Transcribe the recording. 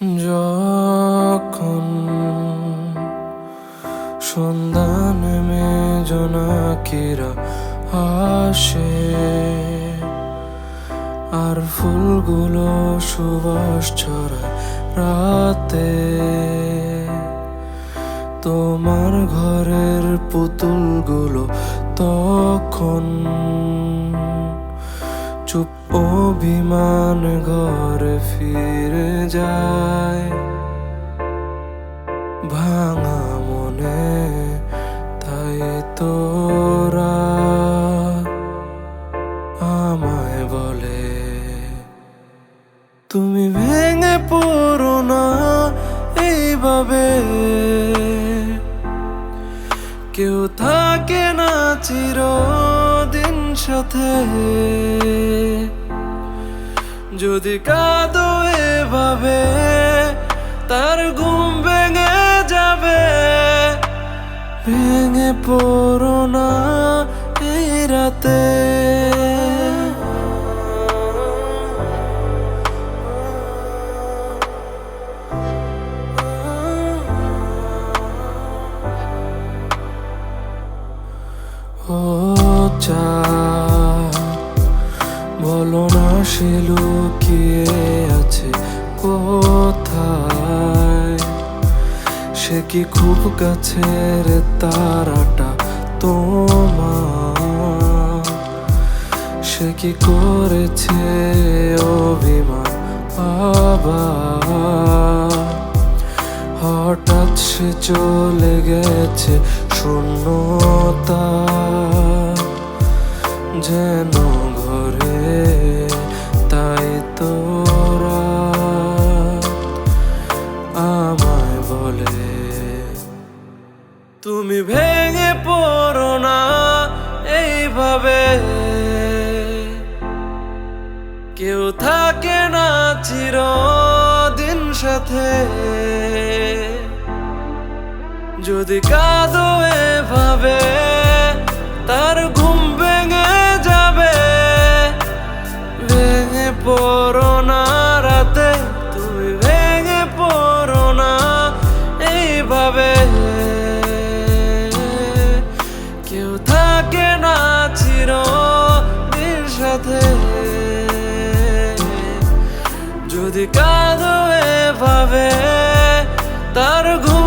যখন সন্ধ্যা নেমে জোনাকিরা আসে, আর ফুলগুলো সুবাস ছড়ায় রাতে। তোমার ঘরের পুতুলগুলো তখন চুপ অভিমান ঘরে ফিরে যায়। ভাঙা মনে, তাই তোরা আমায় বলে, তুমি ভেঙে পড়ো না এইভাবে। কেউ থাকে না চিরদিন সাথে। যদি কাঁদো এভাবে, তার ঘুম ভেঙে যাবে। ভেঙে পড়ো না এই রাতে। চা। বলো না সে লুকিয়ে আছে কোথায়? সে কি খুব কাছের তারাটা তোমার? সে কি করেছে অভিমান আবার হঠাৎ সে চলে গেছে শূন্যতা তুমি ভেঙে পড়ো না এইভাবে। কেউ থাকে না চির দিন সাথে। যদি কাঁদো এভাবে কাঁদো এভাবে তার ঘুম